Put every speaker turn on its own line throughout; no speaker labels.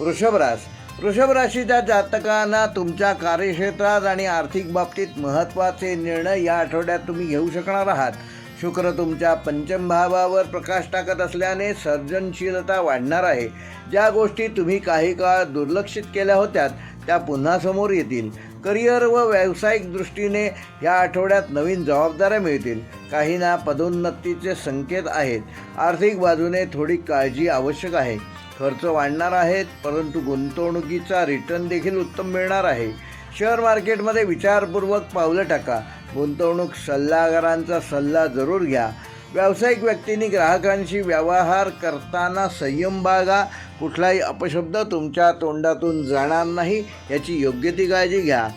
वृषभ रास वृषभ राशीच्या जातकांना तुमच्या कार्यक्षेत्रात आणि आर्थिक बाबतीत महत्त्वाचे निर्णय या आठवड्यात तुम्ही घेऊ शकणार आहात. शुक्र तुमच्या पंचम भावावर प्रकाश टाकत असल्याने सर्जनशीलता वाढणार आहे. ज्या गोष्टी तुम्ही काही काळ दुर्लक्षित केल्या होत्या त्या पुन्हा समोर येतील. करिअर व व्यावसायिक दृष्टीने या आठवड्यात नवीन जबाबदाऱ्या मिळतील. काहींना पदोन्नतीचे संकेत आहेत. आर्थिक बाजूने थोडी काळजी आवश्यक आहे. खर्च वाढणार आहेत परंतु गुंतवणुकीचा रिटर्न देखील उत्तम मिळणार आहे. शेअर मार्केटमध्ये विचारपूर्वक पावलं टाका. गुंतवणूक सल्लागारांचा सल्ला जरूर घ्या. व्यावसायिक व्यक्तींनी ग्राहकांशी व्यवहार करताना संयम बाळगा. कुठलाही अपशब्द तुमच्या तोंडातून जाणार नाही याची योग्य ती काळजी घ्या.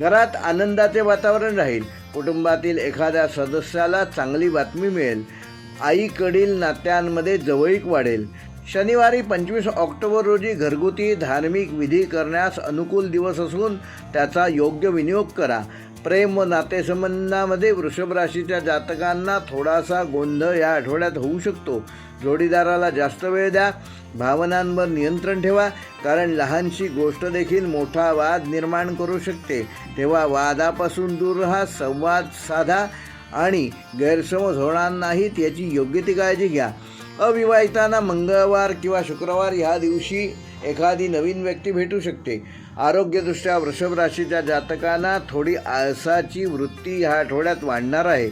घरात आनंदाचे वातावरण राहील. कुटुंबातील एखाद्या सदस्याला चांगली बातमी मिळेल. आईकडील नात्यांमध्ये जवळीक वाढेल. शनिवारी पंचवीस ऑक्टोबर रोजी घरगुती धार्मिक विधी करण्यास अनुकूल दिवस असून त्याचा योग्य विनियोग करा. प्रेम व नातेसंबंधामध्ये वृषभ राशीच्या जातकांना थोडासा गोंधळ या आठवड्यात होऊ शकतो. जोडीदाराला जास्त वेळ द्या. भावनांवर नियंत्रण ठेवा कारण लहानशी गोष्ट देखील मोठा वाद निर्माण करू शकते. तेव्हा वादापासून दूर राहा संवाद साधा आणि गैरसमज होणार नाहीत याची योग्य ती काळजी घ्या. अविवाहितांना मंगळवार किंवा शुक्रवार ह्या दिवशी एखादी नवीन व्यक्ती भेटू शकते. आरोग्यदृष्ट्या वृषभ राशीच्या जातकांना थोडी आळसाची वृत्ती ह्या आठवड्यात वाढणार आहे.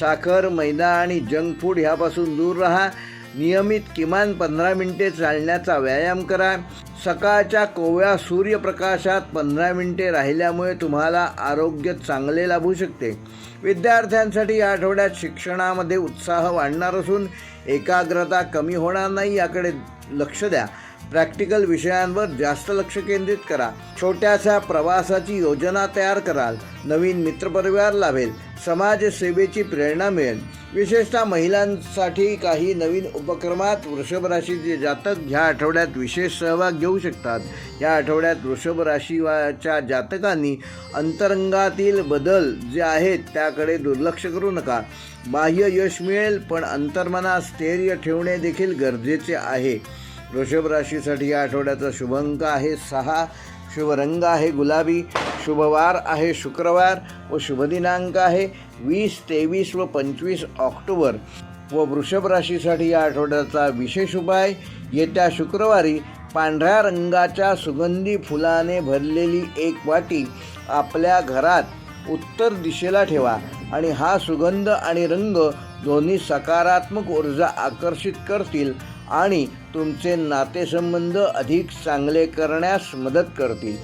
साखर मैदा आणि जंक फूड ह्यापासून दूर राहा. नियमित किमान पंधरा मिनिटे चालण्याचा व्यायाम करा. सकाळच्या कोवळ्या सूर्यप्रकाशात पंधरा मिनिटे राहिल्यामुळे तुम्हाला आरोग्य चांगले लाभू शकते. विद्यार्थ्यांसाठी या आठवड्यात शिक्षणामध्ये उत्साह वाढणार असून एकाग्रता कमी होणार नाही याकडे लक्ष द्या. प्रॅक्टिकल विषयांवर जास्त लक्ष केंद्रित करा. छोट्याशा प्रवासाची योजना तयार कराल. नवीन मित्रपरिवार लाभेल समाजसेवेची प्रेरणा मिळेल. विशेषतः महिलांसाठी काही नवीन उपक्रमात वृषभ राशीचे जातक ह्या आठवड्यात विशेष सहभाग घेऊ शकतात. या आठवड्यात वृषभ राशीच्या जातकांनी अंतरंगातील बदल जे आहेत त्याकडे दुर्लक्ष करू नका. बाह्य यश मिळेल पण अंतर्मनात स्थैर्य ठेवणे देखील गरजेचे आहे. वृषभ राशीसाठी या आठवड्याचा शुभ अंक आहे. सहा शुभ रंग आहे गुलाबी शुभवार आहे शुक्रवार व शुभदिनांक आहे वीस तेवीस व पंचवीस ऑक्टोबर. व वृषभ राशीसाठी या आठवड्याचा विशेष उपाय येत्या शुक्रवारी पांढऱ्या रंगाच्या सुगंधी फुलाने भरलेली एक वाटी आपल्या घरात उत्तर दिशेला ठेवा आणि हा सुगंध आणि रंग दोन्ही सकारात्मक ऊर्जा आकर्षित करतील आणि तुमचे नातेसंबंध अधिक चांगले करण्यास मदत करतील.